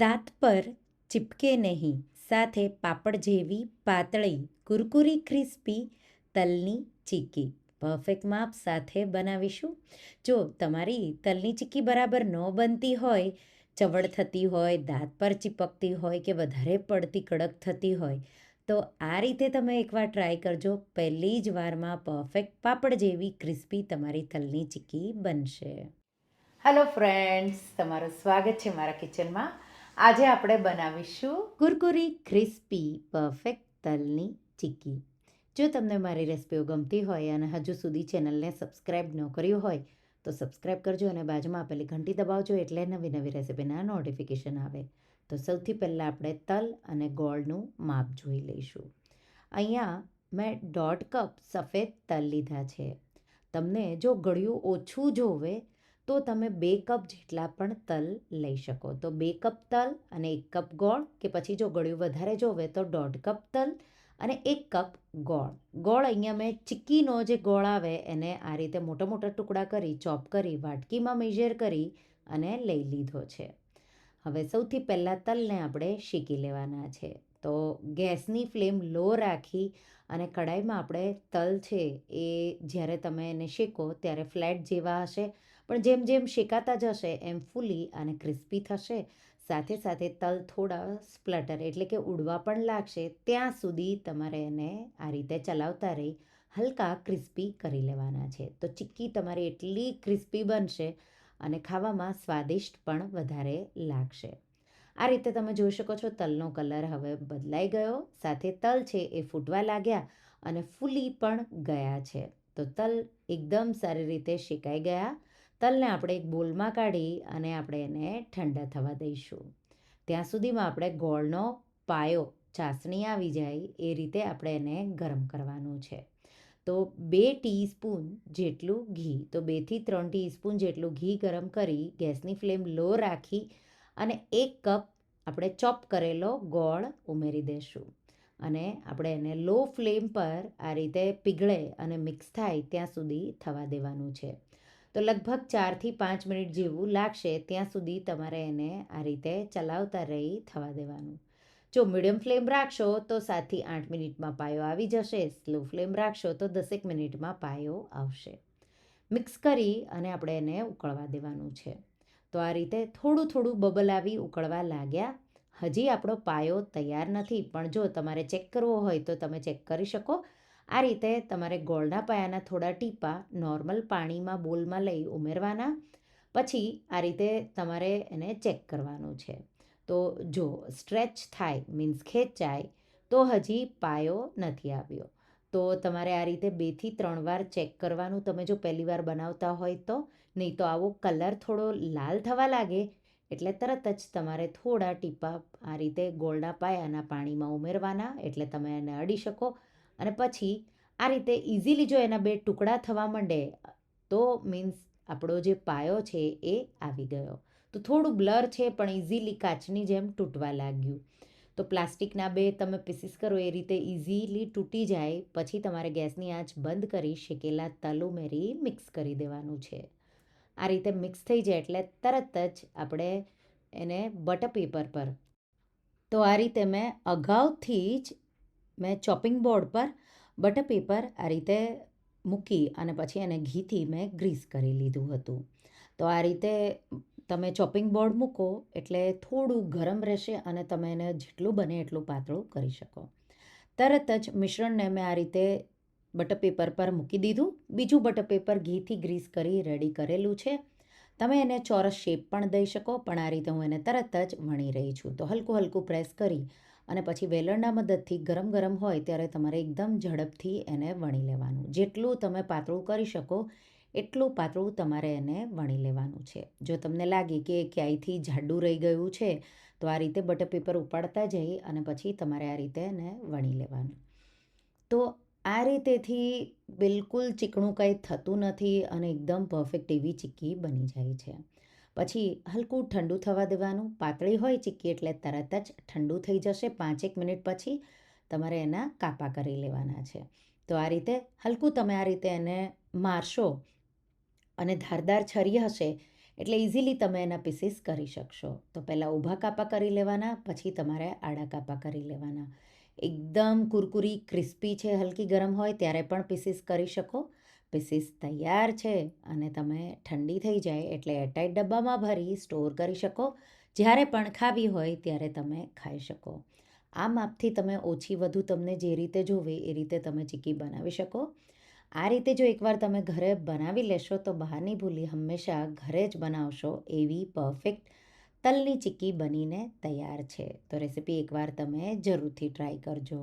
દાંત પર ચીપકે નહીં, સાથે પાપડ જેવી પાતળી, કુરકુરી, ક્રિસ્પી તલની ચીક્કી પરફેક્ટ માપ સાથે બનાવીશું. જો તમારી તલની ચીક્કી બરાબર ન બનતી હોય ચવડ થતી હોય, દાંત પર ચીપકતી હોય કે વધારે પડતી કડક થતી હોય, તો આ રીતે તમે એકવાર ટ્રાય કરજો. પહેલી જ વારમાં પરફેક્ટ પાપડ જેવી ક્રિસ્પી તમારી તલની ચીક્કી બનશે. હેલો ફ્રેન્ડ્સ તમારું સ્વાગત છે મારા કિચનમાં આજે આપણે બનાવીશું કુરકુરી ક્રિસ્પી પરફેક્ટ તલની ચીક્કી. જો તમને મારી રેસિપીઓ ગમતી હોય અને હજુ સુધી ચેનલને સબસ્ક્રાઈબ ન કર્યું હોય, તો સબસ્ક્રાઈબ કરજો અને બાજુમાં આપેલી ઘંટી દબાવજો એટલે નવી નવી રેસિપીના નોટિફિકેશન આવે. તો સૌથી પહેલાં આપણે તલ અને ગોળનું માપ જોઈ લઈશું. અહીંયા મેં દોઢ કપ સફેદ તલ લીધા છે. તમને જો ગળ્યું ઓછું જોવે તો તમે બે કપ જેટલા પણ તલ લઈ શકો. તો બે કપ તલ અને એક કપ ગોળ કે પછી જો ગળ્યું વધારે જોવે તો દોઢ કપ તલ અને એક કપ ગોળ. ગોળ અહીંયા મેં ચીક્કીનો જે ગોળ આવે એને આ રીતે મોટા મોટા ટુકડા કરી, ચોપ કરી, વાટકીમાં મેજર કરી અને લઈ લીધો છે. હવે સૌથી પહેલાં તલને આપણે શેકી લેવાના છે. તો ગેસની ફ્લેમ લો રાખી અને કડાઈમાં આપણે તલ છે એ જ્યારે તમે એને શેકો ત્યારે ફ્લેટ જેવા હશે પણ જેમ જેમ શેકાતા જશે, એમ ફૂલી અને ક્રિસ્પી થશે. સાથે સાથે તલ થોડા સ્પ્લટર એટલે કે ઉડવા પણ લાગશે. ત્યાં સુધી તમારે એને આ રીતે ચલાવતા રહી, હલકા ક્રિસ્પી કરી લેવાના છે. તો ચીક્કી તમારી એટલી ક્રિસ્પી બનશે અને ખાવામાં સ્વાદિષ્ટ પણ વધારે લાગશે. આ રીતે તમે જોઈ શકો છો તલનો કલર હવે બદલાઈ ગયો. સાથે તલ છે એ ફૂટવા લાગ્યા અને ફૂલી પણ ગયા છે. તો તલ એકદમ સારી રીતે શેકાઈ ગયા. તલને આપણે એક બોલમાં કાઢી અને આપણે એને ઠંડા થવા દઈશું. ત્યાં સુધીમાં આપણે ગોળનો પાયો ચાસણી આવી જાય એ રીતે આપણે એને ગરમ કરવાનું છે. તો બે ટીસ્પૂન જેટલું ઘી, તો બેથી ત્રણ ટીસ્પૂન જેટલું ઘી ગરમ કરી ગેસની ફ્લેમ લો રાખી અને એક કપ આપણે ચોપ કરેલો ગોળ ઉમેરી દઈશું અને આપણે એને લો ફ્લેમ પર આ રીતે પીગળે અને મિક્સ થાય ત્યાં સુધી થવા દેવાનું છે. તો લગભગ ચારથી પાંચ મિનિટ જેવું લાગશે ત્યાં સુધી તમારે એને આ રીતે ચલાવતા રહી થવા દેવાનું. જો મીડિયમ ફ્લેમ રાખશો તો સાતથી આઠ મિનિટમાં પાયો આવી જશે, સ્લો ફ્લેમ રાખશો તો દસેક મિનિટમાં પાયો આવશે. મિક્સ કરી અને આપણે એને ઉકળવા દેવાનું છે. તો આ રીતે થોડું થોડું બબલ આવી ઉકળવા લાગ્યા. હજી આપણો પાયો તૈયાર નથી, પણ જો તમારે ચેક કરવો હોય તો તમે ચેક કરી શકો. આ રીતે તમારે ગોળના પાયાના થોડા ટીપા નોર્મલ પાણીમાં બોલમાં લઈ ઉમેરવાના, પછી આ રીતે તમારે એને ચેક કરવાનું છે. તો જો સ્ટ્રેચ થાય, મીન્સ ખેંચાય, તો હજી પાયો નથી આવ્યો. તો તમારે આ રીતે બેથી ત્રણ વાર ચેક કરવાનું. તમે જો પહેલી વાર બનાવતા હોય તો, નહીં તો આવો કલર થોડો લાલ થવા લાગે, એટલે તરત જ તમારે થોડા ટીપા આ રીતે ગોળના પાયાના પાણીમાં ઉમેરવાના, એટલે તમે એને અડી શકો. અને પછી આ રીતે ઇઝીલી જો એના બે ટુકડા થવા માંડે, તો મીન્સ આપણો જે પાયો છે એ આવી ગયો. તો થોડું બ્લર છે, પણ ઇઝીલી કાચની જેમ તૂટવા લાગ્યું. તો પ્લાસ્ટિકના બે તમે પીસીસ કરો, એ રીતે ઇઝીલી તૂટી જાય, પછી તમારે ગેસની આંચ બંધ કરી શેકેલા તલ ઉમેરી મિક્સ કરી દેવાનું છે. આ રીતે મિક્સ થઈ જાય એટલે તરત જ આપણે એને બટર પેપર પર. તો આ રીતે મેં અગાઉથી જ મેં ચોપિંગ બોર્ડ પર બટર પેપર આ રીતે મૂકી અને પછી એને ઘીથી મેં ગ્રીસ કરી લીધું હતું. તો આ રીતે તમે ચોપિંગ બોર્ડ મૂકો એટલે થોડું ગરમ રહેશે અને તમે એને જેટલું બને એટલું પાતળું કરી શકો. તરત જ મિશ્રણને મેં આ રીતે બટર પેપર પર મૂકી દીધું. બીજું બટર પેપર ઘીથી ગ્રીસ કરી રેડી કરેલું છે. તમે એને ચોરસ શેપ પણ દઈ શકો, પણ આ રીતે હું એને તરત જ વણી રહી છું. તો હલકું હલકું પ્રેસ કરી અને પછી વેલણના મદદથી ગરમ ગરમ હોય ત્યારે તમારે એકદમ ઝડપથી એને વણી લેવાનું. જેટલું તમે પાતળું કરી શકો, એટલું પાતળું તમારે એને વણી લેવાનું છે. જો તમને લાગે કે ક્યાંયથી જાડું રહી ગયું છે, તો આ રીતે બટર પેપર ઉપાડતા જઈ અને પછી તમારે આ રીતે એને વણી લેવાનું. તો આ રીતેથી બિલકુલ ચીકણું કંઈ થતું નથી અને એકદમ પરફેક્ટ એવી ચીક્કી બની જાય છે. પછી હલકું ઠંડુ થવા દેવાનું. પાતળી હોય ચીક્કી એટલે તરત જ ઠંડુ થઈ જશે. પાંચેક મિનિટ પછી તમારે એના કાપા કરી લેવાના છે. તો આ રીતે હલકું તમે આ રીતે એને મારશો અને ધારદાર છરી હશે એટલે ઇઝીલી તમે એના પીસીસ કરી શકશો. તો પહેલાં ઊભા કાપા કરી લેવાના, પછી તમારે આડા કાપા કરી લેવાના. એકદમ કુરકુરી, ક્રિસ્પી છે, હલકી ગરમ હોય ત્યારે પણ પીસીસ કરી શકો. પીસીસ તૈયાર છે અને તમે ઠંડી થઈ જાય એટલે એરટાઈટ ડબ્બામાં ભરી સ્ટોર કરી શકો. જ્યારે પણ ખાવી હોય ત્યારે તમે ખાઈ શકો. આ માપથી તમે ઓછી વધુ તમને જે રીતે જોવે એ રીતે તમે ચીકી બનાવી શકો. આ રીતે જો એકવાર તમે ઘરે બનાવી લેશો તો બહારની ભૂલી હંમેશા ઘરે જ બનાવશો એવી પરફેક્ટ તલની ચીક્કી બનીને તૈયાર છે. તો રેસીપી એકવાર તમે જરૂરથી ટ્રાય કરજો.